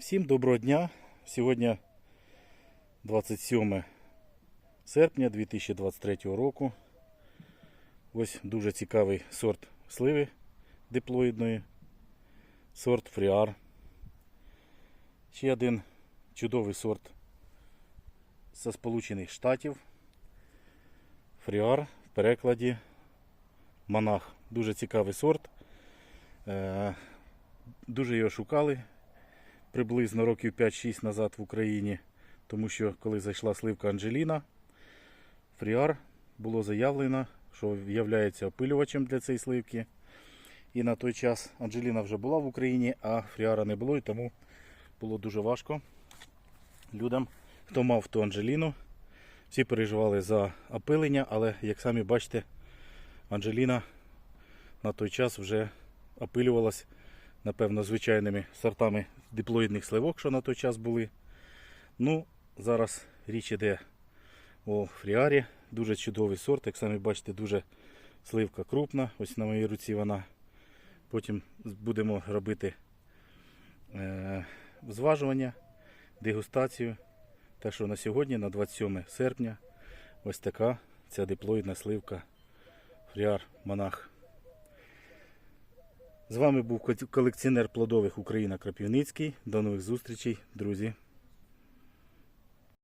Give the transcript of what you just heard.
Всім доброго дня. Сьогодні 27 серпня 2023 року. Ось дуже цікавий сорт сливи диплоїдної. Сорт фріар. Ще один чудовий сорт зі Сполучених Штатів. Фріар в перекладі монах. Дуже цікавий сорт. Е, Дуже його шукали приблизно років 5-6 назад в Україні, тому що коли зайшла сливка Анджеліна, Фріар було заявлено, що є опилювачем для цієї сливки. І на той час Анджеліна вже була в Україні, а Фріара не було, і тому було дуже важко людям, хто мав ту Анджеліну. Всі переживали за опилення, але як самі бачите, Анджеліна на той час вже опилювалась, напевно, звичайними сортами диплоїдних сливок, що на той час були. Ну, зараз річ іде о фріарі. Дуже чудовий сорт, як самі бачите, дуже сливка крупна. Ось на моїй руці вона. Потім будемо робити е, зважування, дегустацію. Так що на сьогодні, на 27 серпня, ось така ця диплоїдна сливка Фріар Монах. З вами був колекціонер плодових Україна Крапівницький. До нових зустрічей, друзі.